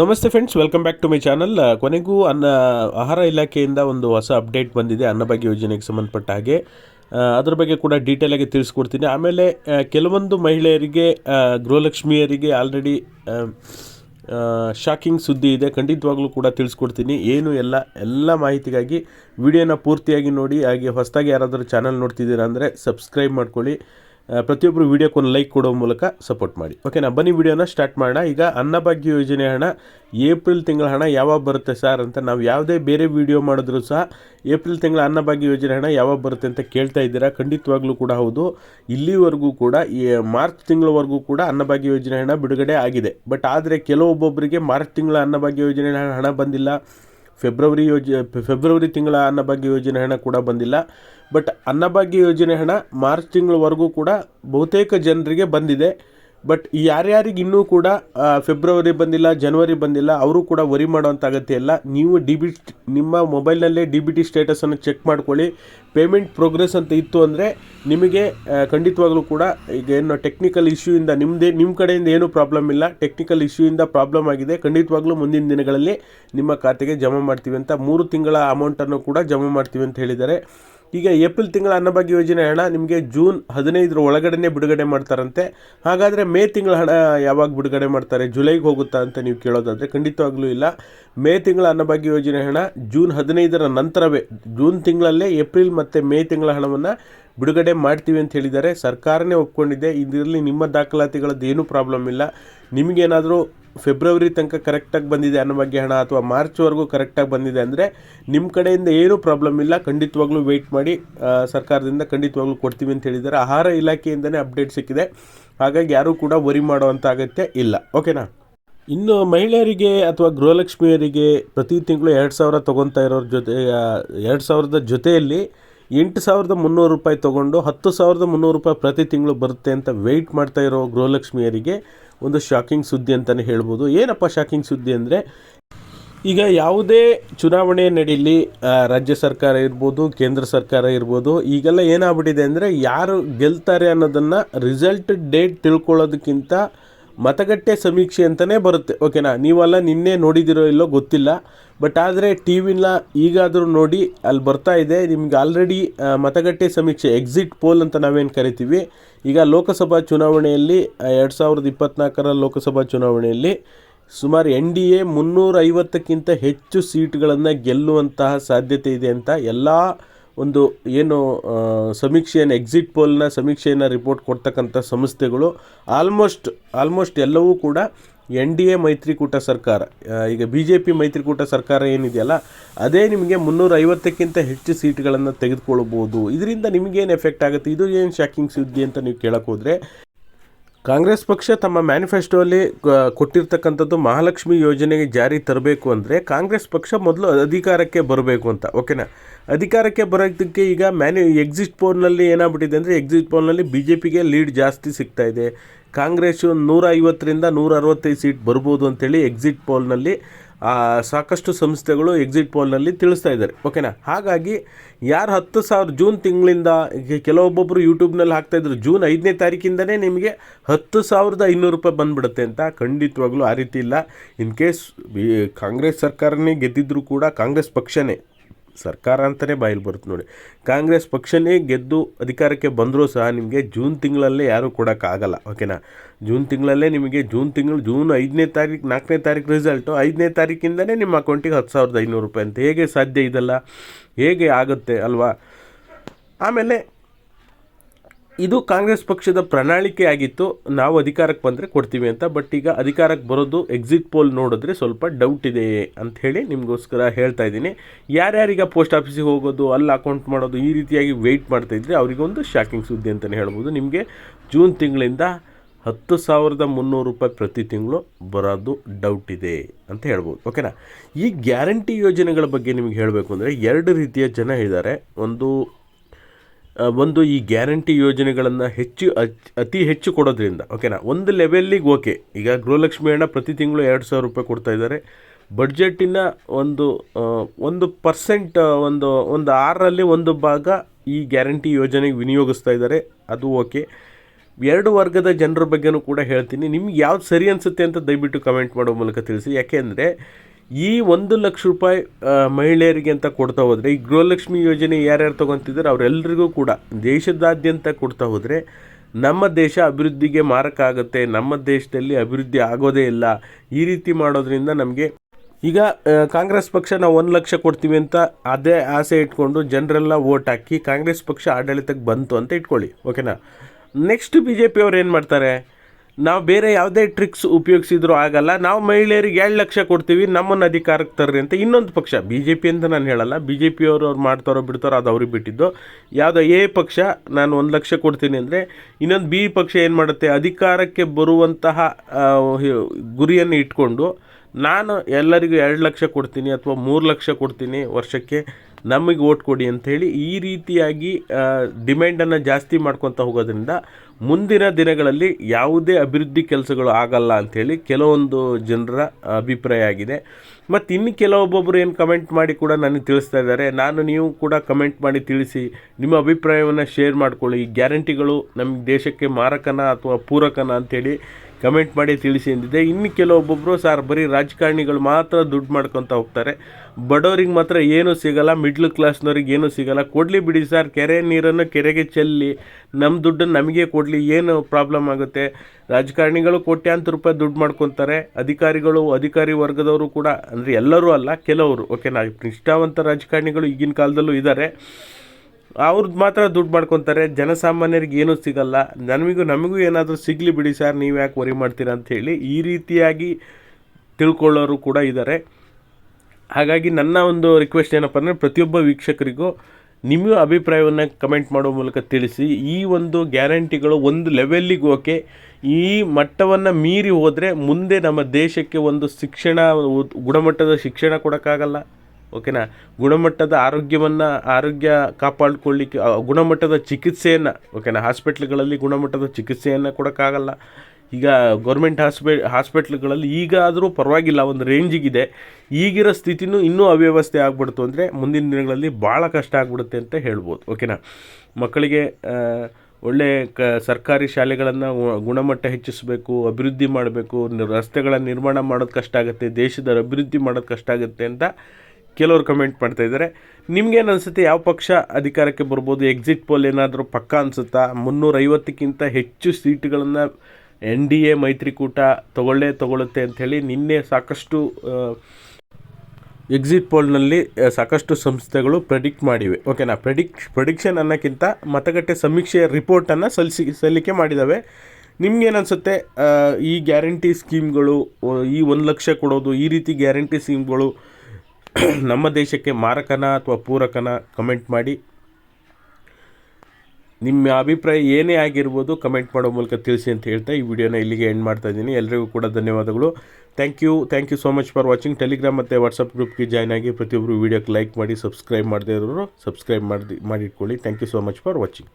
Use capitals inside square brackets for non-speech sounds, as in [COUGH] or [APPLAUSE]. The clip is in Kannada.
ನಮಸ್ತೆ friends welcome back to my channel ಕೊನೆಗೂ ಅನ್ನ, ಆಹಾರ ಇಲಾಖೆಯಿಂದ ಒಂದು ಹೊಸ ಅಪ್ಡೇಟ್ ಬಂದಿದೆ ಅನ್ನಭಾಗ್ಯ ಯೋಜನೆಗೆ ಸಂಬಂಧಪಟ್ಟ ಹಾಗೆ. ಅದರ ಬಗ್ಗೆ ಕೂಡ ಡೀಟೇಲ್ ಆಗಿ ತಿಳಿಸ್ಕೊಡ್ತೀನಿ. ಆಮೇಲೆ ಕೆಲವೊಂದು ಮಹಿಳೆಯರಿಗೆ ಗೃಹಲಕ್ಷ್ಮಿಯರಿಗೆ ಆಲ್ರೆಡಿ ಶಾಕಿಂಗ್ ಸುದ್ದಿ ಇದೆ. ಖಂಡಿತವಾಗ್ಲೂ ಕೂಡ ತಿಳಿಸ್ಕೊಡ್ತೀನಿ. ಏನು ಎಲ್ಲ ಎಲ್ಲ ಮಾಹಿತಿಗಾಗಿ ವಿಡಿಯೋನ ಪೂರ್ತಿಯಾಗಿ ನೋಡಿ, ಹಾಗೆ ಹೊಸದಾಗಿ ಯಾರಾದರೂ ಚಾನಲ್ ನೋಡ್ತಿದ್ದೀರಾ ಅಂದರೆ ಸಬ್ಸ್ಕ್ರೈಬ್ ಮಾಡ್ಕೊಳ್ಳಿ. ಪ್ರತಿಯೊಬ್ಬರು ವಿಡಿಯೋಕ್ಕೆ ಒಂದು ಲೈಕ್ ಕೊಡೋ ಮೂಲಕ ಸಪೋರ್ಟ್ ಮಾಡಿ. ಓಕೆನಾ ಬನ್ನಿ ವಿಡಿಯೋನ ಸ್ಟಾರ್ಟ್ ಮಾಡೋಣ. ಈಗ ಅನ್ನಭಾಗ್ಯ ಯೋಜನೆ ಹಣ ಏಪ್ರಿಲ್ ತಿಂಗಳ ಹಣ ಯಾವಾಗ ಬರುತ್ತೆ ಸರ್ ಅಂತ ನಾವು ಯಾವುದೇ ಬೇರೆ ವಿಡಿಯೋ ಮಾಡಿದ್ರೂ ಸಹ ಏಪ್ರಿಲ್ ತಿಂಗಳ ಅನ್ನಭಾಗ್ಯ ಯೋಜನೆ ಹಣ ಯಾವಾಗ ಬರುತ್ತೆ ಅಂತ ಕೇಳ್ತಾ ಇದ್ದೀರಾ? ಖಂಡಿತವಾಗ್ಲೂ ಕೂಡ ಹೌದು. ಇಲ್ಲಿವರೆಗೂ ಕೂಡ, ಈ ಮಾರ್ಚ್ ತಿಂಗಳವರೆಗೂ ಕೂಡ ಅನ್ನಭಾಗ್ಯ ಯೋಜನೆ ಹಣ ಬಿಡುಗಡೆ ಆಗಿದೆ. ಬಟ್ ಆದರೆ ಕೆಲವೊಬ್ಬೊಬ್ಬರಿಗೆ ಮಾರ್ಚ್ ತಿಂಗಳ ಅನ್ನಭಾಗ್ಯ ಯೋಜನೆ ಹಣ- ಹಣ ಬಂದಿಲ್ಲ. ಫೆಬ್ರವರಿ ಯೋಜ, ಫೆಬ್ರವರಿ ತಿಂಗಳ ಅನ್ನಭಾಗ್ಯ ಯೋಜನೆ ಹಣ ಕೂಡ ಬಂದಿಲ್ಲ. ಬಟ್ ಅನ್ನಭಾಗ್ಯ ಯೋಜನೆ ಹಣ ಮಾರ್ಚ್ ತಿಂಗಳವರೆಗೂ ಕೂಡ ಬಹುತೇಕ ಜನರಿಗೆ ಬಂದಿದೆ. ಬಟ್ ಯಾರ್ಯಾರಿಗೆ ಇನ್ನೂ ಕೂಡ ಫೆಬ್ರವರಿ ಬಂದಿಲ್ಲ, ಜನವರಿ ಬಂದಿಲ್ಲ, ಅವರು ಕೂಡ ವರಿ ಮಾಡುವಂಥ ಅಗತ್ಯ ಇಲ್ಲ. ನೀವು ಡಿ ಬಿ ನಿಮ್ಮ ಮೊಬೈಲ್ನಲ್ಲೇ ಡಿ ಬಿ ಟಿ ಸ್ಟೇಟಸನ್ನು ಚೆಕ್ ಮಾಡ್ಕೊಳ್ಳಿ. ಪೇಮೆಂಟ್ ಪ್ರೋಗ್ರೆಸ್ ಅಂತ ಇತ್ತು ಅಂದರೆ ನಿಮಗೆ ಖಂಡಿತವಾಗಲೂ ಕೂಡ ಈಗ ಏನು ಟೆಕ್ನಿಕಲ್ ಇಶ್ಯೂಯಿಂದ ನಿಮ್ಮದೇ ನಿಮ್ಮ ಕಡೆಯಿಂದ ಏನೂ ಪ್ರಾಬ್ಲಮ್ ಇಲ್ಲ. ಟೆಕ್ನಿಕಲ್ ಇಶ್ಯೂಯಿಂದ ಪ್ರಾಬ್ಲಮ್ ಆಗಿದೆ. ಖಂಡಿತವಾಗಲೂ ಮುಂದಿನ ದಿನಗಳಲ್ಲಿ ನಿಮ್ಮ ಖಾತೆಗೆ ಜಮಾ ಮಾಡ್ತೀವಿ ಅಂತ ಮೂರು ತಿಂಗಳ ಅಮೌಂಟನ್ನು ಕೂಡ ಜಮಾ ಮಾಡ್ತೀವಿ ಅಂತ ಹೇಳಿದ್ದಾರೆ. ಈಗ ಏಪ್ರಿಲ್ ತಿಂಗಳ ಅನ್ನಭಾಗ್ಯ ಯೋಜನೆ ಹಣ ನಿಮಗೆ ಜೂನ್ ಹದಿನೈದರ ಒಳಗಡೆ ಬಿಡುಗಡೆ ಮಾಡ್ತಾರಂತೆ. ಹಾಗಾದರೆ ಮೇ ತಿಂಗಳ ಹಣ ಯಾವಾಗ ಬಿಡುಗಡೆ ಮಾಡ್ತಾರೆ? ಜುಲೈಗೆ ಹೋಗುತ್ತಾ ಅಂತ ನೀವು ಕೇಳೋದಾದರೆ ಖಂಡಿತವಾಗ್ಲೂ ಇಲ್ಲ. ಮೇ ತಿಂಗಳ ಅನ್ನಭಾಗ್ಯ ಯೋಜನೆ ಹಣ ಜೂನ್ ಹದಿನೈದರ ನಂತರವೇ, ಜೂನ್ ತಿಂಗಳಲ್ಲೇ ಏಪ್ರಿಲ್ ಮತ್ತು ಮೇ ತಿಂಗಳ ಹಣವನ್ನು ಬಿಡುಗಡೆ ಮಾಡ್ತೀವಿ ಅಂತ ಹೇಳಿದ್ದಾರೆ. ಸರ್ಕಾರನೇ ಒಪ್ಕೊಂಡಿದೆ. ಇದರಲ್ಲಿ ನಿಮ್ಮ ದಾಖಲಾತಿಗಳದ್ದು ಏನೂ ಪ್ರಾಬ್ಲಮ್ ಇಲ್ಲ. ನಿಮಗೇನಾದರೂ ಫೆಬ್ರವರಿ ತನಕ ಕರೆಕ್ಟಾಗಿ ಬಂದಿದೆ ಅನ್ನೋ ಬಗ್ಗೆ ಹಣ ಅಥವಾ ಮಾರ್ಚ್ವರೆಗೂ ಕರೆಕ್ಟಾಗಿ ಬಂದಿದೆ ಅಂದರೆ ನಿಮ್ಮ ಕಡೆಯಿಂದ ಏನೂ ಪ್ರಾಬ್ಲಮ್ ಇಲ್ಲ. ಖಂಡಿತವಾಗ್ಲೂ ವೆಯ್ಟ್ ಮಾಡಿ ಸರ್ಕಾರದಿಂದ ಖಂಡಿತವಾಗ್ಲೂ ಕೊಡ್ತೀವಿ ಅಂತ ಹೇಳಿದ್ದಾರೆ. ಆಹಾರ ಇಲಾಖೆಯಿಂದನೇ ಅಪ್ಡೇಟ್ ಸಿಕ್ಕಿದೆ. ಹಾಗಾಗಿ ಯಾರೂ ಕೂಡ ವರಿ ಮಾಡುವಂಥ ಅಗತ್ಯ ಇಲ್ಲ. ಓಕೆನಾ ಇನ್ನು ಮಹಿಳೆಯರಿಗೆ ಅಥವಾ ಗೃಹಲಕ್ಷ್ಮಿಯರಿಗೆ ಪ್ರತಿ ತಿಂಗಳು ಎರಡು ಸಾವಿರ ತೊಗೊತಾ ಇರೋರ ಜೊತೆ ಎರಡು ಸಾವಿರದ ಜೊತೆಯಲ್ಲಿ ಎಂಟು ಸಾವಿರದ ಮುನ್ನೂರು ರೂಪಾಯಿ ತೊಗೊಂಡು ಹತ್ತು ಸಾವಿರದ ಮುನ್ನೂರು ರೂಪಾಯಿ ಪ್ರತಿ ತಿಂಗಳು ಬರುತ್ತೆ ಅಂತ ವೆಯ್ಟ್ ಮಾಡ್ತಾ ಇರೋ ಗೃಹಲಕ್ಷ್ಮಿಯರಿಗೆ ಒಂದು ಶಾಕಿಂಗ್ ಸುದ್ದಿ ಅಂತಲೇ ಹೇಳ್ಬೋದು. ಏನಪ್ಪ ಶಾಕಿಂಗ್ ಸುದ್ದಿ ಅಂದರೆ, ಈಗ ಯಾವುದೇ ಚುನಾವಣೆ ನಡೀಲಿ ರಾಜ್ಯ ಸರ್ಕಾರ ಇರ್ಬೋದು, ಕೇಂದ್ರ ಸರ್ಕಾರ ಇರ್ಬೋದು, ಈಗೆಲ್ಲ ಏನಾಗ್ಬಿಟ್ಟಿದೆ ಅಂದರೆ ಯಾರು ಗೆಲ್ತಾರೆ ಅನ್ನೋದನ್ನು ರಿಸಲ್ಟ್ ಡೇಟ್ ತಿಳ್ಕೊಳ್ಳೋದಕ್ಕಿಂತ ಮತಗಟ್ಟೆ ಸಮೀಕ್ಷೆ ಅಂತಲೇ ಬರುತ್ತೆ. ಓಕೆನಾ ನೀವೆಲ್ಲ ನಿನ್ನೆ ನೋಡಿದಿರೋ ಇಲ್ಲೋ ಗೊತ್ತಿಲ್ಲ. ಬಟ್ ಆದರೆ ಟಿ ವಿನ ಈಗಾದರೂ ನೋಡಿ ಅಲ್ಲಿ ಬರ್ತಾ ಇದೆ. ನಿಮ್ಗೆ ಆಲ್ರೆಡಿ ಮತಗಟ್ಟೆ ಸಮೀಕ್ಷೆ ಎಕ್ಸಿಟ್ ಪೋಲ್ ಅಂತ ನಾವೇನು ಕರಿತೀವಿ? ಈಗ ಲೋಕಸಭಾ ಚುನಾವಣೆಯಲ್ಲಿ ಎರಡು ಸಾವಿರದ ಇಪ್ಪತ್ನಾಲ್ಕರ ಲೋಕಸಭಾ ಚುನಾವಣೆಯಲ್ಲಿ ಸುಮಾರು ಎನ್ ಡಿ ಎ ಮುನ್ನೂರೈವತ್ತಕ್ಕಿಂತ ಹೆಚ್ಚು ಸೀಟ್ಗಳನ್ನು ಗೆಲ್ಲುವಂತಹ ಸಾಧ್ಯತೆ ಇದೆ ಅಂತ ಎಲ್ಲ ಒಂದು ಏನು ಸಮೀಕ್ಷೆಯನ್ನು ಎಕ್ಸಿಟ್ ಪೋಲ್ನ ಸಮೀಕ್ಷೆಯನ್ನು ರಿಪೋರ್ಟ್ ಕೊಡ್ತಕ್ಕಂಥ ಸಂಸ್ಥೆಗಳು ಆಲ್ಮೋಸ್ಟ್ ಆಲ್ಮೋಸ್ಟ್ ಎಲ್ಲವೂ ಕೂಡ ಎನ್ ಡಿ ಎ ಮೈತ್ರಿಕೂಟ ಸರ್ಕಾರ ಈಗ ಬಿ ಜೆ ಪಿ ಮೈತ್ರಿಕೂಟ ಸರ್ಕಾರ ಏನಿದೆಯಲ್ಲ, ಅದೇ ನಿಮಗೆ ಮುನ್ನೂರ ಐವತ್ತಕ್ಕಿಂತ ಹೆಚ್ಚು ಸೀಟ್ಗಳನ್ನು ತೆಗೆದುಕೊಳ್ಬೋದು ಇದರಿಂದ ನಿಮಗೇನು ಎಫೆಕ್ಟ್ ಆಗುತ್ತೆ? ಇದು ಏನು ಶಾಕಿಂಗ್ ಸುದ್ದಿ ಅಂತ ನೀವು ಕೇಳೋಕ್ಕೋದ್ರೆ ಕಾಂಗ್ರೆಸ್ ಪಕ್ಷ ತಮ್ಮ ಮ್ಯಾನಿಫೆಸ್ಟೋಲ್ಲಿ ಕೊಟ್ಟಿರ್ತಕ್ಕಂಥದ್ದು ಮಹಾಲಕ್ಷ್ಮಿ ಯೋಜನೆಗೆ ಜಾರಿ ತರಬೇಕು ಅಂದರೆ ಕಾಂಗ್ರೆಸ್ ಪಕ್ಷ ಮೊದಲು ಅಧಿಕಾರಕ್ಕೆ ಬರಬೇಕು ಅಂತ, ಓಕೆನಾ? ಅಧಿಕಾರಕ್ಕೆ ಬರೋದಕ್ಕೆ ಈಗ ಮ್ಯಾನಿ ಎಕ್ಸಿಟ್ ಪೋಲ್ನಲ್ಲಿ ಏನಾಗ್ಬಿಟ್ಟಿದೆ ಅಂದರೆ ಎಕ್ಸಿಟ್ ಪೋಲ್ನಲ್ಲಿ ಬಿ ಜೆ ಪಿಗೆ ಲೀಡ್ ಜಾಸ್ತಿ ಸಿಗ್ತಾ ಇದೆ. ಕಾಂಗ್ರೆಸ್ ನೂರ ಐವತ್ತರಿಂದ ನೂರ ಅರವತ್ತೈದು ಸೀಟ್ ಬರ್ಬೋದು ಅಂತೇಳಿ ಎಕ್ಸಿಟ್ ಪೋಲ್ನಲ್ಲಿ ಸಾಕಷ್ಟು ಸಂಸ್ಥೆಗಳು ಎಕ್ಸಿಟ್ ಪೋಲ್ನಲ್ಲಿ ತಿಳಿಸ್ತಾ ಇದ್ದಾರೆ. ಓಕೆನಾ ಹಾಗಾಗಿ ಯಾರು ಹತ್ತು ಸಾವಿರ ಜೂನ್ ತಿಂಗಳಿಂದ ಕೆಲವೊಬ್ಬೊಬ್ಬರು ಯೂಟ್ಯೂಬ್ನಲ್ಲಿ ಹಾಕ್ತಾಯಿದ್ರು ಜೂನ್ ಐದನೇ ತಾರೀಕಿಂದನೇ ನಿಮಗೆ ಹತ್ತು ಸಾವಿರದ ಐನೂರು ರೂಪಾಯಿ ಬಂದುಬಿಡುತ್ತೆ ಅಂತ ಖಂಡಿತವಾಗ್ಲೂ ಆ ರೀತಿ ಇಲ್ಲ. ಇನ್ ಕೇಸ್ ಕಾಂಗ್ರೆಸ್ ಸರ್ಕಾರನೇ ಗೆದ್ದಿದ್ರು ಕೂಡ ಕಾಂಗ್ರೆಸ್ ಪಕ್ಷನೇ ಸರ್ಕಾರ ಅಂತಲೇ ಬಾಯಲ್ಲಿ ಬರುತ್ತೆ ನೋಡಿ. ಕಾಂಗ್ರೆಸ್ ಪಕ್ಷನೇ ಗೆದ್ದು ಅಧಿಕಾರಕ್ಕೆ ಬಂದರೂ ಸಹ ನಿಮಗೆ ಜೂನ್ ತಿಂಗಳಲ್ಲೇ ಯಾರೂ ಕೊಡೋಕ್ಕಾಗಲ್ಲ ಓಕೆನಾ ಜೂನ್ ತಿಂಗಳಲ್ಲೇ ನಿಮಗೆ ಜೂನ್ ತಿಂಗಳು, ಜೂನ್ ಐದನೇ ತಾರೀಕು ನಾಲ್ಕನೇ ತಾರೀಕು ರಿಸಲ್ಟು ಐದನೇ ತಾರೀಕಿಂದನೇ ನಿಮ್ಮ ಅಕೌಂಟಿಗೆ ಹತ್ತು ಸಾವಿರದ ಐನೂರು ರೂಪಾಯಿ ಅಂತ. ಹೇಗೆ ಸಾಧ್ಯ ಇದಲ್ಲ? ಹೇಗೆ ಆಗುತ್ತೆ ಅಲ್ವಾ? ಆಮೇಲೆ ಇದು ಕಾಂಗ್ರೆಸ್ ಪಕ್ಷದ ಪ್ರಣಾಳಿಕೆ ಆಗಿತ್ತು ನಾವು ಅಧಿಕಾರಕ್ಕೆ ಬಂದರೆ ಕೊಡ್ತೀವಿ ಅಂತ. ಬಟ್ ಈಗ ಅಧಿಕಾರಕ್ಕೆ ಬರೋದು ಎಕ್ಸಿಟ್ ಪೋಲ್ ನೋಡಿದ್ರೆ ಸ್ವಲ್ಪ ಡೌಟ್ ಇದೆ ಅಂತ ಹೇಳಿ ನಿಮಗೋಸ್ಕರ ಹೇಳ್ತಾ ಇದ್ದೀನಿ. ಯಾರ್ಯಾರೀಗ ಪೋಸ್ಟ್ ಆಫೀಸಿಗೆ ಹೋಗೋದು, ಅಲ್ಲಿ ಅಕೌಂಟ್ ಮಾಡೋದು, ಈ ರೀತಿಯಾಗಿ ವೆಯ್ಟ್ ಮಾಡ್ತಾ ಇದ್ರೆ ಅವರಿಗೊಂದು ಶಾಕಿಂಗ್ ಸುದ್ದಿ ಅಂತಲೇ ಹೇಳ್ಬೋದು. ನಿಮಗೆ ಜೂನ್ ತಿಂಗಳಿಂದ ಹತ್ತು ಸಾವಿರದ ಮುನ್ನೂರು ರೂಪಾಯಿ ಪ್ರತಿ ತಿಂಗಳು ಬರೋದು ಡೌಟ್ ಇದೆ ಅಂತ ಹೇಳ್ಬೋದು. ಓಕೆನಾ ಈ ಗ್ಯಾರಂಟಿ ಯೋಜನೆಗಳ ಬಗ್ಗೆ ನಿಮಗೆ ಹೇಳಬೇಕು ಅಂದರೆ ಎರಡು ರೀತಿಯ ಜನ ಇದ್ದಾರೆ. ಒಂದು ಒಂದು ಈ ಗ್ಯಾರಂಟಿ ಯೋಜನೆಗಳನ್ನು ಹೆಚ್ಚು ಅತಿ ಹೆಚ್ಚು ಕೊಡೋದ್ರಿಂದ ಓಕೆನಾ ಒಂದು ಲೆವೆಲ್ಲಿಗೆ ಓಕೆ ಈಗ ಗೃಹಲಕ್ಷ್ಮಿ ಹಣ ಪ್ರತಿ ತಿಂಗಳು ಎರಡು ಸಾವಿರ ರೂಪಾಯಿ ಕೊಡ್ತಾ ಇದ್ದಾರೆ. ಬಡ್ಜೆಟಿನ ಒಂದು ಒಂದು ಪರ್ಸೆಂಟ್ ಒಂದು ಒಂದು ಆರರಲ್ಲಿ ಒಂದು ಭಾಗ ಈ ಗ್ಯಾರಂಟಿ ಯೋಜನೆಗೆ ವಿನಿಯೋಗಿಸ್ತಾ ಇದ್ದಾರೆ. ಅದು ಓಕೆ ಎರಡು ವರ್ಗದ ಜನರ ಬಗ್ಗೆನೂ ಕೂಡ ಹೇಳ್ತೀನಿ. ನಿಮ್ಗೆ ಯಾವ್ದು ಸರಿ ಅನಿಸುತ್ತೆ ಅಂತ ದಯವಿಟ್ಟು ಕಮೆಂಟ್ ಮಾಡೋ ಮೂಲಕ ತಿಳಿಸಿ. ಯಾಕೆಂದರೆ ಈ ಒಂದು ಲಕ್ಷ ರೂಪಾಯಿ ಮಹಿಳೆಯರಿಗೆ ಅಂತ ಕೊಡ್ತಾ ಹೋದರೆ, ಈ ಗೃಹಲಕ್ಷ್ಮಿ ಯೋಜನೆ ಯಾರ್ಯಾರು ತೊಗೊತಿದ್ದಾರೆ ಅವರೆಲ್ಲರಿಗೂ ಕೂಡ ದೇಶದಾದ್ಯಂತ ಕೊಡ್ತಾ ಹೋದರೆ, ನಮ್ಮ ದೇಶ ಅಭಿವೃದ್ಧಿಗೆ ಮಾರಕ ಆಗುತ್ತೆ ನಮ್ಮ ದೇಶದಲ್ಲಿ ಅಭಿವೃದ್ಧಿ ಆಗೋದೇ ಇಲ್ಲ, ಈ ರೀತಿ ಮಾಡೋದ್ರಿಂದ ನಮಗೆ ಈಗ ಕಾಂಗ್ರೆಸ್ ಪಕ್ಷ ನಾವು ಒಂದು ಲಕ್ಷ ಕೊಡ್ತೀವಿ ಅಂತ ಅದೇ ಆಸೆ ಇಟ್ಕೊಂಡು ಜನರೆಲ್ಲ ಓಟ್ ಹಾಕಿ ಕಾಂಗ್ರೆಸ್ ಪಕ್ಷ ಆಡಳಿತಕ್ಕೆ ಬಂತು ಅಂತ ಇಟ್ಕೊಳ್ಳಿ ಓಕೆನಾ ನೆಕ್ಸ್ಟ್ ಬಿ ಜೆ ಪಿಯವ್ರು ಏನು ಮಾಡ್ತಾರೆ? ನಾವು ಬೇರೆ ಯಾವುದೇ ಟ್ರಿಕ್ಸ್ ಉಪಯೋಗಿಸಿದ್ರು ಆಗಲ್ಲ. ನಾವು ಮಹಿಳೆಯರಿಗೆ ಎರಡು ಲಕ್ಷ ಕೊಡ್ತೀವಿ, ನಮ್ಮನ್ನು ಅಧಿಕಾರಕ್ಕೆ ತರ್ರಿ ಅಂತ ಇನ್ನೊಂದು ಪಕ್ಷ. ಬಿ ಜೆ ಪಿ ಅಂತ ನಾನು ಹೇಳಲ್ಲ. ಬಿ ಜೆ ಪಿಯವರು ಅವ್ರು ಮಾಡ್ತಾರೋ ಬಿಡ್ತಾರೋ ಅದು ಅವ್ರಿಗೆ ಬಿಟ್ಟಿದ್ದು. ಯಾವುದೋ ಎ ಪಕ್ಷ, ನಾನು ಒಂದು ಲಕ್ಷ ಕೊಡ್ತೀನಿ ಅಂದರೆ ಇನ್ನೊಂದು ಬಿ ಪಕ್ಷ ಏನು ಮಾಡುತ್ತೆ? ಅಧಿಕಾರಕ್ಕೆ ಬರುವಂತಹ ಗುರಿಯನ್ನು ಇಟ್ಕೊಂಡು ನಾನು ಎಲ್ಲರಿಗೂ ಎರಡು ಲಕ್ಷ ಕೊಡ್ತೀನಿ ಅಥವಾ ಮೂರು ಲಕ್ಷ ಕೊಡ್ತೀನಿ ವರ್ಷಕ್ಕೆ. ನಮಗೆ ಓಟ್ ಕೊಡಿ ಅಂಥೇಳಿ ಈ ರೀತಿಯಾಗಿ ಡಿಮ್ಯಾಂಡನ್ನು ಜಾಸ್ತಿ ಮಾಡ್ಕೊತ ಹೋಗೋದ್ರಿಂದ ಮುಂದಿನ ದಿನಗಳಲ್ಲಿ ಯಾವುದೇ ಅಭಿವೃದ್ಧಿ ಕೆಲಸಗಳು ಆಗಲ್ಲ ಅಂಥೇಳಿ ಕೆಲವೊಂದು ಜನರ ಅಭಿಪ್ರಾಯ ಆಗಿದೆ. ಮತ್ತು ಇನ್ನು ಕೆಲವೊಬ್ಬೊಬ್ಬರು ಏನು ಕಮೆಂಟ್ ಮಾಡಿ ಕೂಡ ನನಗೆ ತಿಳಿಸ್ತಾ ಇದ್ದಾರೆ. ನಾನು ನೀವು ಕೂಡ ಕಮೆಂಟ್ ಮಾಡಿ ತಿಳಿಸಿ, ನಿಮ್ಮ ಅಭಿಪ್ರಾಯವನ್ನು ಶೇರ್ ಮಾಡ್ಕೊಳ್ಳಿ. ಗ್ಯಾರಂಟಿಗಳು ನಮ್ಮ ದೇಶಕ್ಕೆ ಮಾರಕನ ಅಥವಾ ಪೂರಕನ ಅಂಥೇಳಿ ಕಮೆಂಟ್ ಮಾಡಿ ತಿಳಿಸಿ ಎಂದಿದೆ. ಇನ್ನು ಕೆಲವೊಬ್ಬೊಬ್ಬರು ಸರ್, ಬರೀ ರಾಜಕಾರಣಿಗಳು ಮಾತ್ರ ದುಡ್ಡು ಮಾಡ್ಕೊತ ಹೋಗ್ತಾರೆ. ಬಡವರಿಗೆ ಮಾತ್ರ ಏನೂ ಸಿಗಲ್ಲ ಮಿಡ್ಲ್ ಕ್ಲಾಸ್ನವ್ರಿಗೆ ಏನೂ ಸಿಗಲ್ಲ. ಕೊಡಲಿ ಬಿಡಿ ಸರ್, ಕೆರೆ ನೀರನ್ನು ಕೆರೆಗೆ ಚೆಲ್ಲಿ ನಮ್ಮ ದುಡ್ಡನ್ನು ನಮಗೆ ಕೊಡಲಿ, ಏನು ಪ್ರಾಬ್ಲಮ್ ಆಗುತ್ತೆ? ರಾಜಕಾರಣಿಗಳು ಕೋಟ್ಯಾಂತರ ರೂಪಾಯಿ ದುಡ್ಡು ಮಾಡ್ಕೊತಾರೆ. ಅಧಿಕಾರಿಗಳು, ಅಧಿಕಾರಿ ವರ್ಗದವರು ಕೂಡ, ಅಂದರೆ ಎಲ್ಲರೂ ಅಲ್ಲ, ಕೆಲವರು. ಓಕೆನಾ? ನಿಷ್ಠಾವಂತ ರಾಜಕಾರಣಿಗಳು ಈಗಿನ ಕಾಲದಲ್ಲೂ ಇದ್ದಾರೆ ಅವ್ರದ್ದು ಮಾತ್ರ ದುಡ್ಡು ಮಾಡ್ಕೊತಾರೆ, ಜನಸಾಮಾನ್ಯರಿಗೆ ಏನೂ ಸಿಗಲ್ಲ. ನಮಗೂ ನಮಗೂ ಏನಾದರೂ ಸಿಗಲಿ ಬಿಡಿ ಸರ್, ನೀವು ಯಾಕೆ ವರಿ ಮಾಡ್ತೀರಾ ಅಂತ ಹೇಳಿ ಈ ರೀತಿಯಾಗಿ ತಿಳ್ಕೊಳ್ಳೋರು ಕೂಡ ಇದ್ದಾರೆ ಹಾಗಾಗಿ ನನ್ನ ಒಂದು ರಿಕ್ವೆಸ್ಟ್ ಏನಪ್ಪ ಅಂದರೆ, ಪ್ರತಿಯೊಬ್ಬ ವೀಕ್ಷಕರಿಗೂ ನಿಮ್ಮ ಅಭಿಪ್ರಾಯವನ್ನು ಕಮೆಂಟ್ ಮಾಡೋ ಮೂಲಕ ತಿಳಿಸಿ. ಈ ಒಂದು ಗ್ಯಾರಂಟಿಗಳು ಒಂದು ಲೆವೆಲ್ಲಿಗೆ ಓಕೆ. ಈ ಮಟ್ಟವನ್ನು ಮೀರಿ ಹೋದರೆ ಮುಂದೆ ನಮ್ಮ ದೇಶಕ್ಕೆ ಒಂದು ಶಿಕ್ಷಣ, ಗುಣಮಟ್ಟದ ಶಿಕ್ಷಣ ಕೊಡೋಕ್ಕಾಗಲ್ಲ. ಓಕೆನಾ? ಗುಣಮಟ್ಟದ ಆರೋಗ್ಯವನ್ನು, ಆರೋಗ್ಯ ಕಾಪಾಡಿಕೊಳ್ಳಿಕ್ಕೆ ಗುಣಮಟ್ಟದ ಚಿಕಿತ್ಸೆಯನ್ನು, ಓಕೆನಾ? ಹಾಸ್ಪಿಟ್ಲ್ಗಳಲ್ಲಿ ಗುಣಮಟ್ಟದ ಚಿಕಿತ್ಸೆಯನ್ನು ಕೊಡೋಕ್ಕಾಗಲ್ಲ. ಈಗ ಗೌರ್ಮೆಂಟ್ ಹಾಸ್ಪಿ, ಹಾಸ್ಪಿಟ್ಲ್ಗಳಲ್ಲಿ ಈಗ ಆದರೂ ಪರವಾಗಿಲ್ಲ, ಒಂದು ರೇಂಜಿಗಿದೆ. ಈಗಿರೋ ಸ್ಥಿತಿನೂ ಇನ್ನೂ ಅವ್ಯವಸ್ಥೆ ಆಗ್ಬಿಡ್ತು ಅಂದರೆ ಮುಂದಿನ ದಿನಗಳಲ್ಲಿ ಭಾಳ ಕಷ್ಟ ಆಗ್ಬಿಡುತ್ತೆ ಅಂತ ಹೇಳ್ಬೋದು, ಓಕೆನಾ? ಮಕ್ಕಳಿಗೆ ಒಳ್ಳೆ ಕ, ಸರ್ಕಾರಿ ಶಾಲೆಗಳನ್ನು ಗುಣಮಟ್ಟ ಹೆಚ್ಚಿಸಬೇಕು, ಅಭಿವೃದ್ಧಿ ಮಾಡಬೇಕು, ರಸ್ತೆಗಳ ನಿರ್ಮಾಣ ಮಾಡೋದು ಕಷ್ಟ ಆಗುತ್ತೆ, ದೇಶದ ಅಭಿವೃದ್ಧಿ ಮಾಡೋದು ಕಷ್ಟ ಆಗುತ್ತೆ ಅಂತ ಕೆಲವರು ಕಮೆಂಟ್ ಮಾಡ್ತಾ ಇದ್ದಾರೆ. ನಿಮ್ಗೇನು ಅನಿಸುತ್ತೆ? ಯಾವ ಪಕ್ಷ ಅಧಿಕಾರಕ್ಕೆ ಬರ್ಬೋದು? ಎಕ್ಸಿಟ್ ಪೋಲ್ ಏನಾದರೂ ಪಕ್ಕ ಅನಿಸುತ್ತಾ? ಮುನ್ನೂರೈವತ್ತಕ್ಕಿಂತ ಹೆಚ್ಚು ಸೀಟ್ಗಳನ್ನು ಎನ್ ಡಿ ಎ ಮೈತ್ರಿಕೂಟ ತಗೊಳ್ಳೇ ತಗೊಳ್ಳುತ್ತೆ ಅಂಥೇಳಿ ನಿನ್ನೆ ಸಾಕಷ್ಟು ಎಕ್ಸಿಟ್ ಪೋಲ್ನಲ್ಲಿ ಸಾಕಷ್ಟು ಸಂಸ್ಥೆಗಳು ಪ್ರೆಡಿಕ್ಟ್ ಮಾಡಿವೆ. ಓಕೆನಾ ಪ್ರೆಡಿಕ್ ಪ್ರೆಡಿಕ್ಷನ್ ಅನ್ನೋಕ್ಕಿಂತ ಮತಗಟ್ಟೆ ಸಮೀಕ್ಷೆಯ ರಿಪೋರ್ಟನ್ನು ಸಲ್ಲಿಸಿ, ಸಲ್ಲಿಕೆ ಮಾಡಿದ್ದಾವೆ ನಿಮ್ಗೇನು ಅನಿಸುತ್ತೆ? ಈ ಗ್ಯಾರಂಟಿ ಸ್ಕೀಮ್ಗಳು ಈ ಒಂದು ಲಕ್ಷ ಕೊಡೋದು, ಈ ರೀತಿ ಗ್ಯಾರಂಟಿ ಸ್ಕೀಮ್ಗಳು [CLEARS THROAT] ನಮ್ಮ ದೇಶಕ್ಕೆ ಮಾರಕನ ಅಥವಾ ಪೂರಕನ ಕಮೆಂಟ್ ಮಾಡಿ. ನಿಮ್ಮ ಅಭಿಪ್ರಾಯ ಏನೇ ಆಗಿರ್ಬೋದು ಕಮೆಂಟ್ ಮಾಡೋ ಮೂಲಕ ತಿಳಿಸಿ ಅಂತ ಹೇಳ್ತಾ ಈ ವಿಡಿಯೋನ ಇಲ್ಲಿಗೆ ಎಂಡ್ ಮಾಡ್ತಾ ಇದ್ದೀನಿ. ಎಲ್ಲರಿಗೂ ಕೂಡ ಧನ್ಯವಾದಗಳು. Thank you thank you so much for watching Telegram ಮತ್ತು ವಾಟ್ಸಪ್ ಗ್ರೂಪ್ಗೆ ಜಾಯ್ನ್ ಆಗಿ ಪ್ರತಿಯೊಬ್ಬರು ವೀಡಿಯೋಕ್ಕೆ ಲೈಕ್ ಮಾಡಿ ಸಬ್ಸ್ಕ್ರೈಬ್ ಮಾಡದೇ ಇರೋರು ಸಬ್ಸ್ಕ್ರೈಬ್ ಮಾಡಿ ಮಾಡಿಟ್ಕೊಳ್ಳಿ. Thank you so much for watching